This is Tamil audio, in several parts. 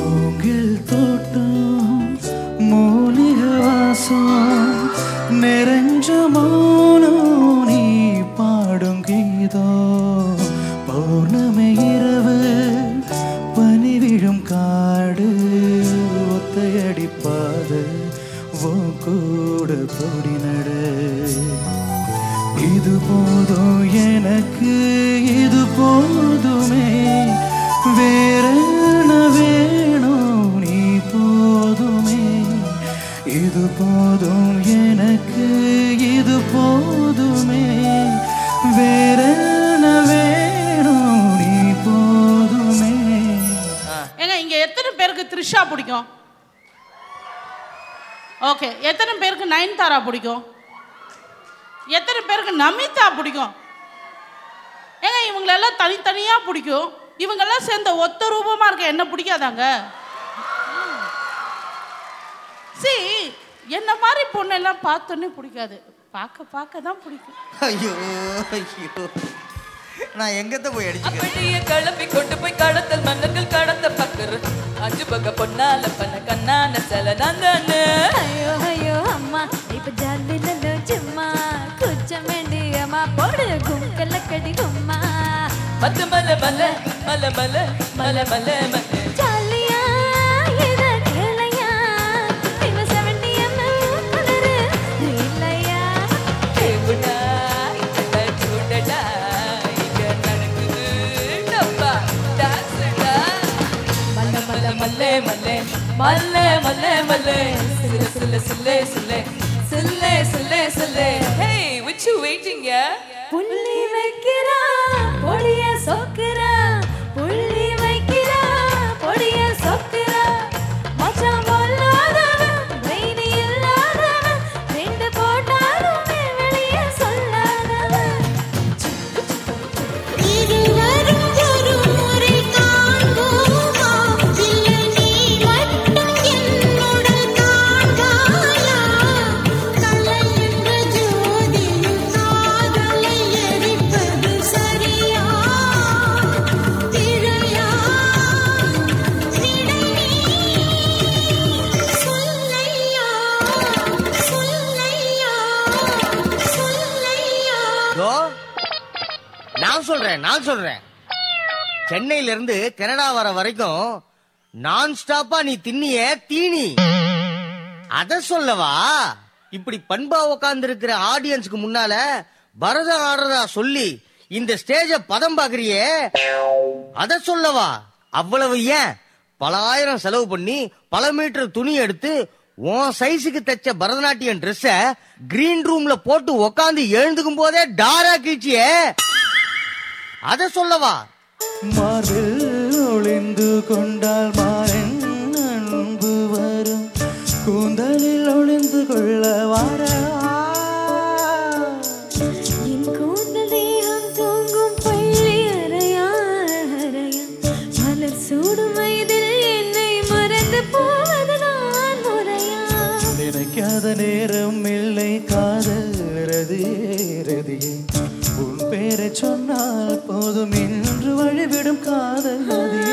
மூங்கில் தோட்டம் மூலிக வாசம் நிறைஞ்ச மௌனம் நீ பாடும் கீதோ. பௌர்ணமி இரவு பனி விழும் காடு ஒத்தையடிப்பாது ஓ கூட பொடி நடு. இது போதும் எனக்கு போதுமே. வேற என்ன வேணும்? நீ போதுமே. ஏங்க இங்க எத்தனை பேருக்கு த்ரிஷா பிடிக்கும்? ஓகே எத்தனை பேருக்கு நயன்தாரா பிடிக்கும்? எத்தனை பேருக்கு நமிதா பிடிக்கும்? ஏங்க இவங்களெல்லாம் தனித்தனியாக பிடிக்கும். இவங்கெல்லாம் சேர்ந்த ஒத்த ரூபமாக இருக்க என்ன பிடிக்காதாங்க? சி என்ன மாதிரி பொண்ணெல்லாம் பார்த்தோன்னே பிடிக்காது. பார்க்க பார்க்க தான் பிடிக்கும். ஐயோ ஐயோ. நான் எங்கத்த போய் அடிச்சுக்கிறேன்? கிளம்பி கொண்டு போய் கடத்தல் மன்னர்கள் கடத்த பக்கர். அஞ்சு பக்க பொன்னால பண்ண கண்ணான சில நந்தனு ஐயோ ஐயோ அம்மா இப்ப ஜல்லில சும்மா குச்சம் வேண்டி அம்மா போடு கும்கல்ல கடி கும்மா மத்த மல மல மல மல மல மல மல மல்லே மல்லே மல்லே. சில்லே சில்லே சில்லே சில்லே. சில்லே சில்லே சில்லே. ஹே விச் யூ வெயிட்டிங் யா புல்லே சொல்றேன் நான் சொல்றேன். சென்னையில இருந்து கனடா வர வரைக்கும் நான் ஸ்டாப்பா நீ தின்னிய தீனி. அத சொல்லவா? இப்படி பண்பா உட்கார்ந்து இருக்கிற ஆடியன்ஸ்க்கு முன்னால பரதம் ஆடுறதா சொல்லி இந்த ஸ்டேஜ பதம் பாக்குறியே? அத சொல்லவா? அவ்வளவு ஏன்? பல ஆயிரம் செலவு பண்ணி பல மீட்டர் துணி எடுத்து உன் சைஸுக்கு தைச்ச பரதநாட்டியம் ட்ரெஸ்ஸ கிரீன் ரூம்ல போட்டு உக்காந்து எழுந்துக்கும் போதே டாரா கீழ்ச்சியே. அத சொல்லவா? மார்பில் ஒளிந்து கொண்டால் மாறன் அன்பு வரும். கூந்தலில் ஒளிந்து கொள்ளவார் போதும் என்று வழிவிடும் காதல் நதி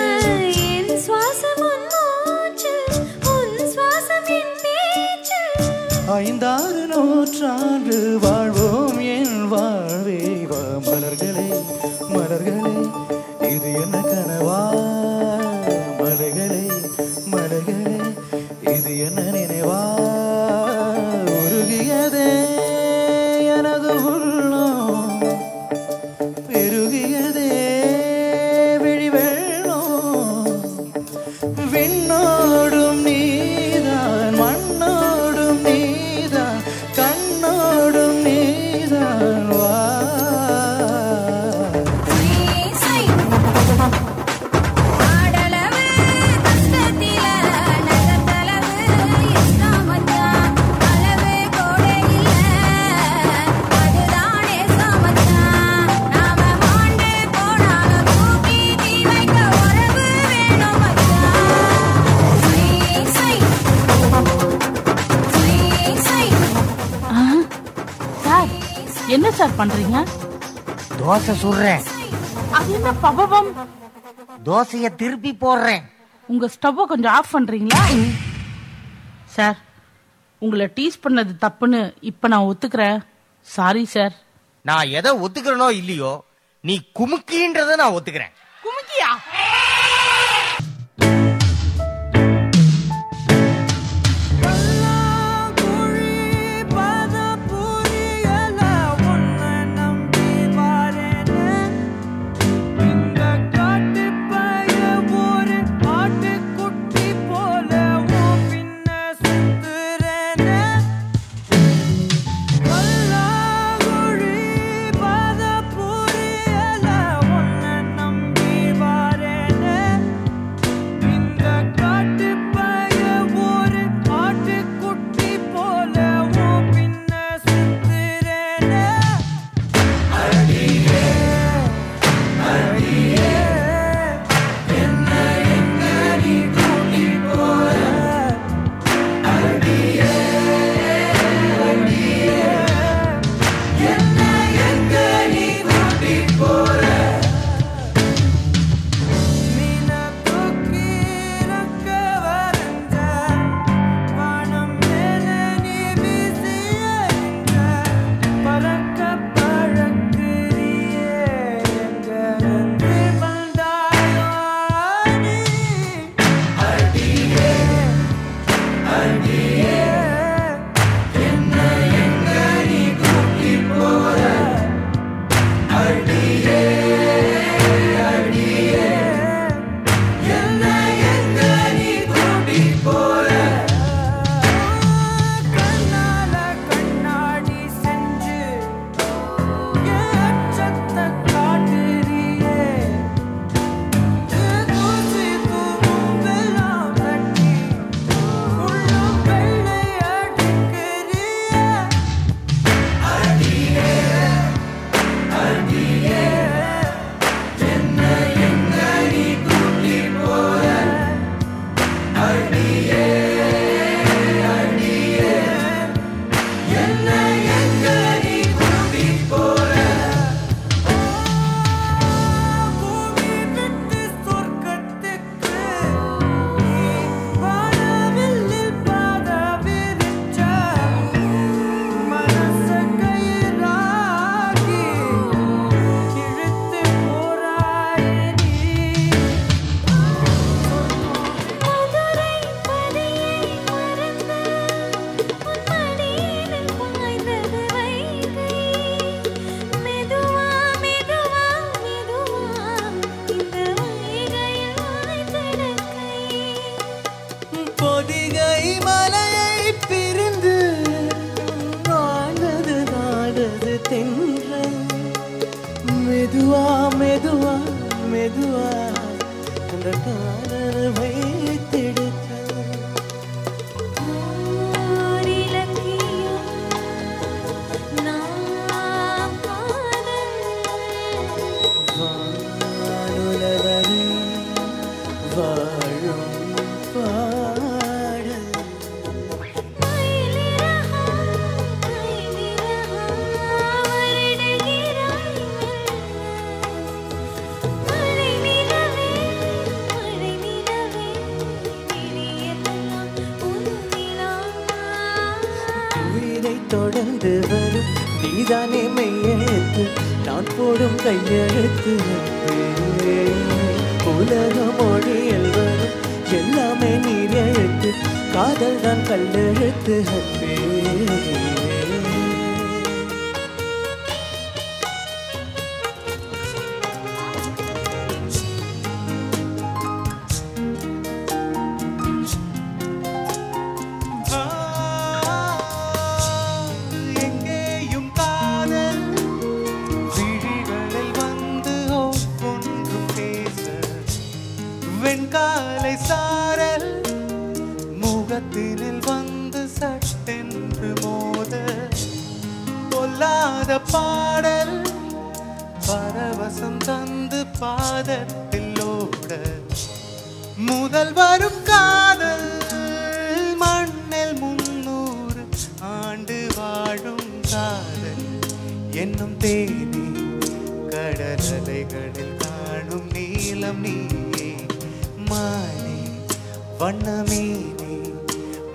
பண்றீங்க? தோசை சுடுறேன். அது என்ன பபபம்? தோசைய திருப்பி போடுறேன். உங்க ஸ்டவ்வை கொஞ்சம் ஆஃப் பண்றீங்களா? சார். உங்களை டீஸ் பண்ணது தப்புன்னு இப்ப நான் ஒத்துக்கிறேன். சாரி சார் நான் எதை ஒத்துக்கிறனோ இல்லையோ நீ குமுக்கின்றத நான் ஒத்துக்கிறேன். குமுக்கியா? மெதுவா மெதுவா மெதுவா அந்த காதல் வைத்தெடுத்த நீதானே மெய்யெழுத்து? நான் போடும் கையெழுத்து உலகம் உலக மொழியில் எல்லாமே நீர் எழுத்து. காதல் தான் கல்லெழுத்து அன்பே பாடல். பரவசம் தந்து பாதத்தில் ஓட. முதல் வரும் காதல் மண்ணில் முன்னூறு ஆண்டு வாழும் காதல். என்னும் தேதி கடல் காணும் நீளம் நீயே. மானே வண்ணமேனே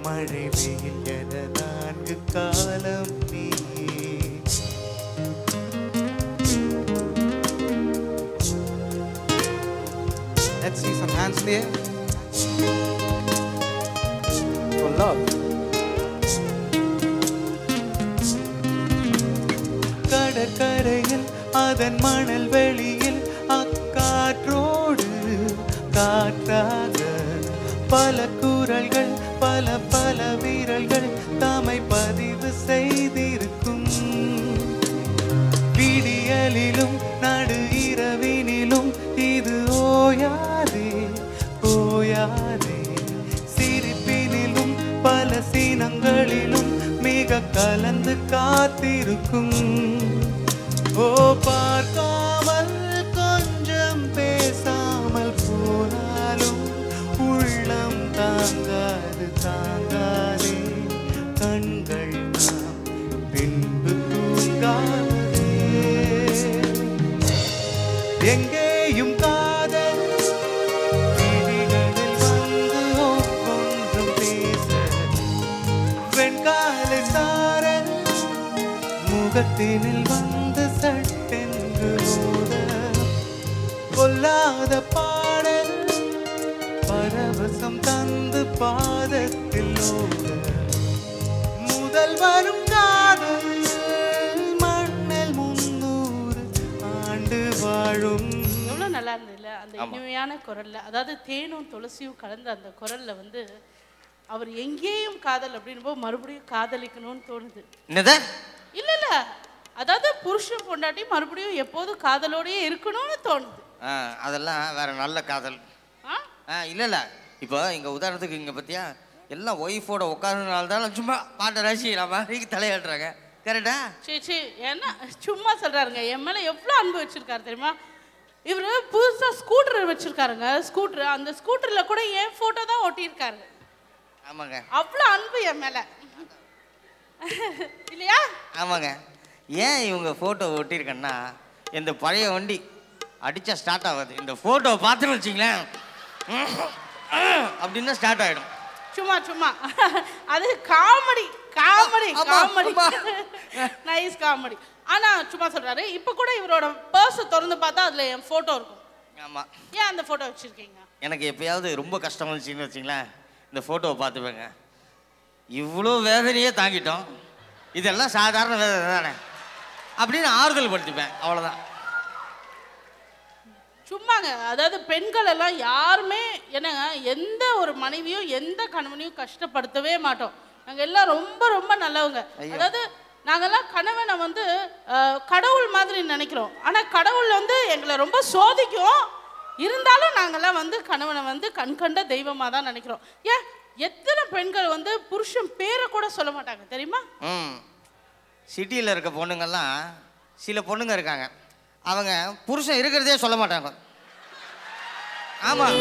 மழை வெயில் என நான்கு காலம் நீ. Let's see some hands in the air. For love. கடற்கரையில் அதன் மணல் வெளியில் அக்காற்றோடு காற்றாக பல குரல்கள் பல பல வீரர்கள் தமை பதிவு செய்திருக்கும் விடியலிலும் நடு இரவில் யாரே சிரிப்பினிலும் பல சீனங்களிலும் மிக கலந்து காத்திருக்கும். ஓ பார்க்காமல் கொஞ்சம் பேசாமல் போனாலும் உள்ளம் தாங்காது தாங்க. முகத்தினில் வந்து சட்டென்று கொல்லாத பாடல் பரவசம் தந்து பாதத்தில் ஓட முதல் வரும் காதல் மண்ணில் முன்னூறு ஆண்டு வாழும். நல்லா இருந்ததுல? அந்த இனிமையான குரல்ல. அதாவது தேனும் துளசியும் கலந்த அந்த குரல்ல வந்து அவர் எங்கேயும் காதல் அப்படின்போ மறுபடியும் காதலிக்கணும்னு தோணுது. என்னது? இல்ல இல்ல. அதாவது புருஷன் பொண்டாட்டி மறுபடியும் எப்போதும் காதலோடயே இருக்கணும்னு தோணுது. அதெல்லாம் வேற நல்ல காதல். இல்லை இல்லை. இப்போ இங்கே உதாரணத்துக்கு இங்கே பார்த்தியா எல்லாம் ஒய்ஃபோட உட்கார்ந்தனால தான் சும்மா பாட்டை ரசிக்கிற மாதிரி தலையாடுறாங்க கரெக்டா? சரி சரி என்ன சும்மா சொல்றாருங்க. என் மேல எவ்வளோ அன்பு வச்சிருக்காரு தெரியுமா? இவர் புதுசா ஸ்கூட்டர் வச்சிருக்காருங்க. ஸ்கூட்டர் அந்த ஸ்கூட்டர்ல கூட என் போட்டோ தான் ஒட்டியிருக்காரு. ஆமாங்க. அவ்வளோ அன்பு என் மேல. இல்லையா? ஆமாங்க. ஏன் இவங்க ஃபோட்டோ ஒட்டியிருக்கேன்னா இந்த பழைய வண்டி அடித்தா ஸ்டார்ட் ஆகாது. இந்த ஃபோட்டோ பார்த்துன்னு வச்சிங்களேன். அப்படின்னா ஸ்டார்ட் ஆகிடும் சும்மா சும்மா. அது comedy comedy comedy. Nice comedy. ஆனா சும்மா சொல்றாரு. இப்ப கூட இவரோட பர்ஸ் திறந்து பார்த்தா அதுல என் போட்டோ இருக்கும். ஆமாம் ஏன் அந்த போட்டோ வச்சிருக்கீங்க? எனக்கு எப்பயாவது ரொம்ப கஷ்டம் வந்துச்சுன்னு வச்சிங்களேன். இந்த ஃபோட்டோவை பார்த்துப்பேங்க. இவ்வளோ வேதனையே தாங்கிட்டோம். இதெல்லாம் சாதாரண வேதனை தானே. அப்படின்னு ஆறுதல் படுத்திப்பேன். அவ்வளோதான் சும்மாங்க. அதாவது பெண்கள் எல்லாம் யாருமே என்னங்க எந்த ஒரு மனைவியும் எந்த கணவனையும் கஷ்டப்படுத்தவே மாட்டோம். நாங்க எல்லாம் ரொம்ப ரொம்ப நல்லவங்க. அதாவது நாங்கெல்லாம் கணவனை வந்து கடவுள் மாதிரி நினைக்கிறோம். ஆனா கடவுள் வந்து எங்களை ரொம்ப சோதிக்கும். இருந்தாலும் நாங்கெல்லாம் வந்து கணவனை வந்து கண்கண்ட தெய்வமா தான் நினைக்கிறோம். ஏன்? எத்தனை பெண்கள் வந்து புருஷன் பேரை கூட சொல்ல மாட்டாங்க தெரியுமா? ம். சிட்டியில் இருக்க பொண்ணுங்கெல்லாம் சில பொண்ணுங்க இருக்காங்க. அவங்க புருஷன் இருக்கிறதே சொல்ல மாட்டாங்க. ஆமாம்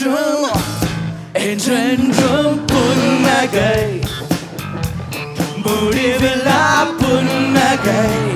Syndrome Ay syndrome pun nagai Muri vela pun nagai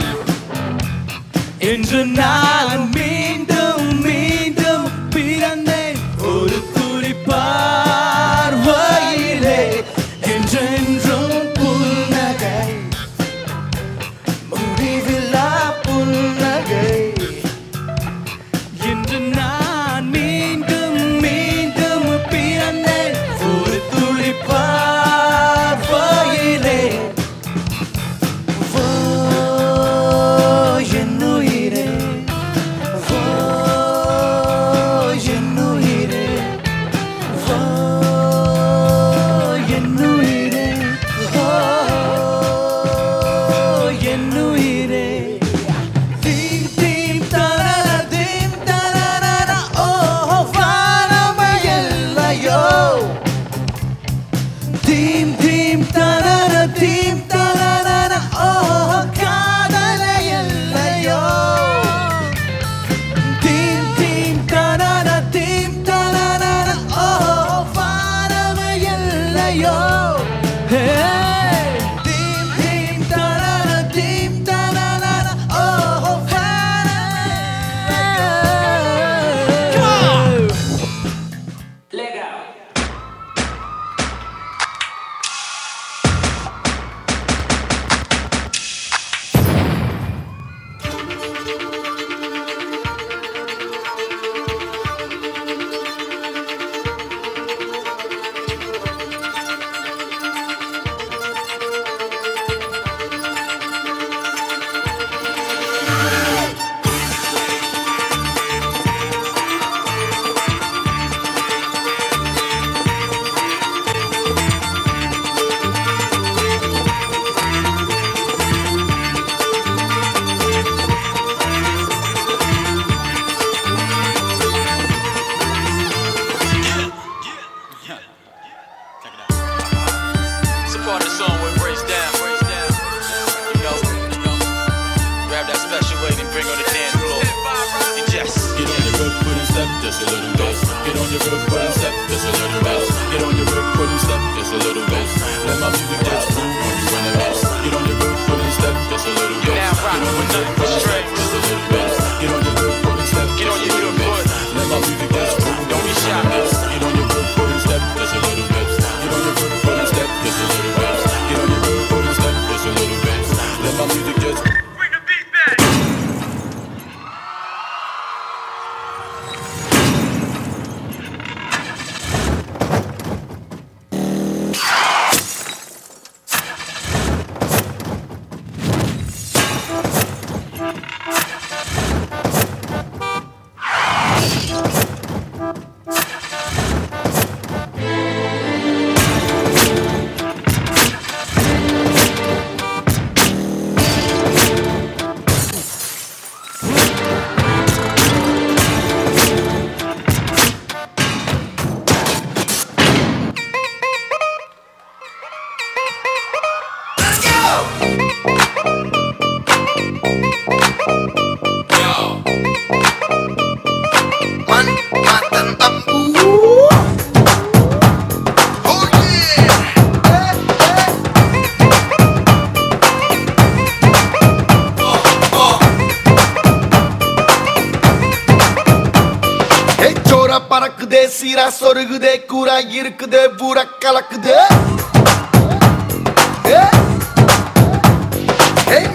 சீரா சொருகுதே கூரா இருக்குதே பூரா கலக்குதே.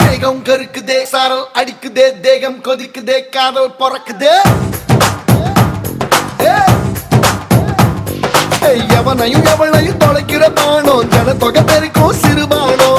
மேகம் கருக்குதே சாரல் அடிக்குதே தேகம் கொதிக்குதே காதல் பிறக்குதே. எவனையும் எவனையும் தொலைக்கிற பானம் ஜனத்தொகை பெருக்கும் சிறுபானம்